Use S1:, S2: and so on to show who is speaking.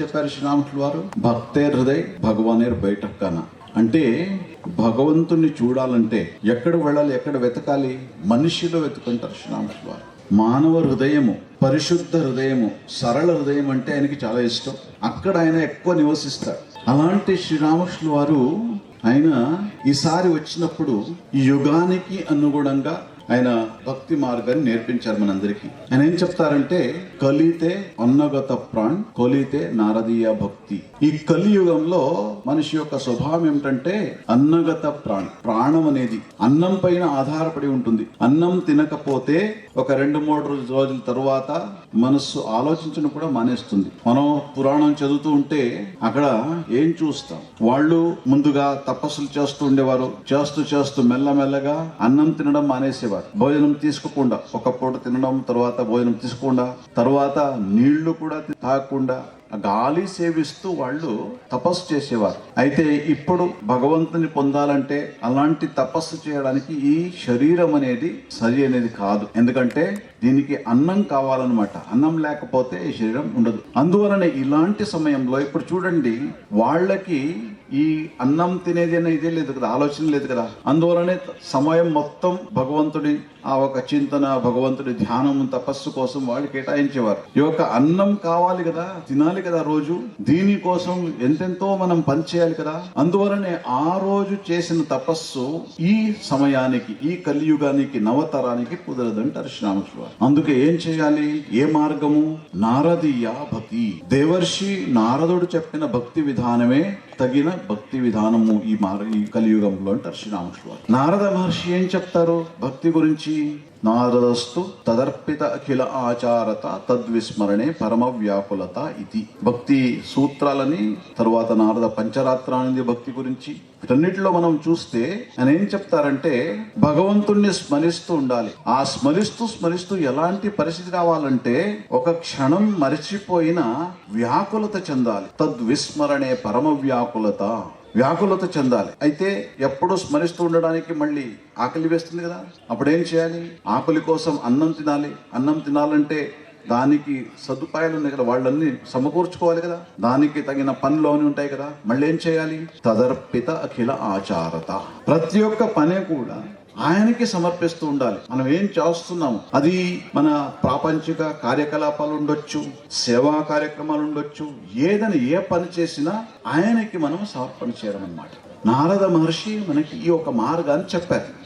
S1: చెప్పారు శ్రీరాములు వారు? భక్తే హృదయ్ భగవానేర్ బయటక్కన. అంటే భగవంతుణ్ణి చూడాలంటే ఎక్కడ వెళ్ళాలి ఎక్కడ వెతకాలి? మనిషిలో వెతుకుంటారు శ్రీరాములు వారు. మానవ హృదయము పరిశుద్ధ హృదయము సరళ హృదయం అంటే ఆయనకి చాలా ఇష్టం. అక్కడ ఆయన ఎక్కువ నివసిస్తాడు అలాంటి శ్రీరామకృష్ణుల వారు ఆయన ఈసారి వచ్చినప్పుడు యుగానికి అనుగుణంగా ఆయన భక్తి మార్గాన్ని నేర్పించారు మనందరికీ. ఆయన ఏం చెప్తారంటే కలితే అన్నగత ప్రాణ్ కొలితే నారదీయ భక్తి. ఈ కలియుగంలో మనిషి యొక్క స్వభావం ఏమిటంటే అన్నగత ప్రాణ్ ప్రాణం అనేది అన్నం పైన ఆధారపడి ఉంటుంది. అన్నం తినకపోతే ఒక రెండు మూడు రోజు- రోజుల తరువాత మనస్సు ఆలోచించడం కూడా మానేస్తుంది. మనం పురాణం చదువుతూ ఉంటే అక్కడ ఏం చూస్తాం? వాళ్ళు ముందుగా తపస్సులు చేస్తూ ఉండేవారు. చేస్తూ చేస్తూ మెల్లమెల్లగా అన్నం తినడం మానేసేవారు. భోజనం తీసుకోకుండా ఒక పూట తినడం తర్వాత భోజనం తీసుకోకుండా తర్వాత నీళ్ళు కూడా తాగకుండా గాలి సేవిస్తూ వాళ్ళు తపస్సు చేసేవారు. అయితే ఇప్పుడు భగవంతుని పొందాలంటే అలాంటి తపస్సు చేయడానికి ఈ శరీరం అనేది సరి అనేది కాదు. ఎందుకంటే దీనికి అన్నం కావాలన్నమాట. అన్నం లేకపోతే ఈ శరీరం ఉండదు. అందువలన ఇలాంటి సమయంలో ఇప్పుడు చూడండి వాళ్ళకి ఈ అన్నం తినేది అనే ఇదే లేదు కదా ఆలోచన లేదు కదా. అందువలనే సమయం మొత్తం భగవంతుడి ఆ ఒక చింతన భగవంతుడి ధ్యానం తపస్సు కోసం వాళ్ళు కేటాయించేవారు. ఈ యొక్క అన్నం కావాలి కదా తినాలి కదా రోజు దీనికోసం ఎంతెంతో మనం పనిచేయాలి కదా. అందువలనే ఆ రోజు చేసిన తపస్సు ఈ సమయానికి ఈ కలియుగానికి నవతరానికి కుదరదంటారు శ్రీరామకృష్ణ అందుకే ఏం చేయాలి? ఏ మార్గము? నారదీయ భక్తి దేవర్షి నారదుడు చెప్పిన భక్తి విధానమే తగిన భక్తి విధానము ఈ మార ఈ కలియుగంలో అంటారు శ్రీరామకృష్ణ నారద మహర్షి ఏం చెప్తారు? భక్తి గురించి నారదస్తు తదర్పిత అఖిల ఆచారత తద్విస్మరణే పరమ వ్యాకులత ఇది. భక్తి సూత్రాలని తరువాత నారద పంచరాత్రానంది భక్తి గురించి వీటన్నిటిలో మనం చూస్తే ఆయన ఏం చెప్తారంటే భగవంతుణ్ణి స్మరిస్తూ ఉండాలి. ఆ స్మరిస్తూ స్మరిస్తూ ఎలాంటి పరిస్థితి రావాలంటే ఒక క్షణం మరిచిపోయిన వ్యాకులత చెందాలి. తద్విస్మరణే పరమ వ్యాకులత వ్యాకులత చెందాలి. అయితే ఎప్పుడూ స్మరిస్తూ ఉండడానికి మళ్ళీ ఆకలి వేస్తుంది కదా? అప్పుడు ఏం చేయాలి? ఆకలి కోసం అన్నం తినాలి. అన్నం తినాలంటే దానికి సదుపాయాలు ఉన్నాయి కదా. వాళ్ళన్నీ సమకూర్చుకోవాలి కదా. దానికి తగిన పనులు అని ఉంటాయి కదా. మళ్ళీ ఏం చేయాలి? తదర్పిత అఖిల ఆచారత. ప్రతి ఒక్క పని కూడా ఆయనకి సమర్పిస్తూ ఉండాలి. మనం ఏం చేస్తున్నాము? అది మన ప్రాపంచిక కార్యకలాపాలు ఉండొచ్చు సేవా కార్యక్రమాలు ఉండొచ్చు ఏదని ఏ పని చేసినా ఆయనకి మనం సమర్పణ చేయడం అన్నమాట నారద మహర్షి మనకి ఈ ఒక మార్గాన్ని చెప్పారు.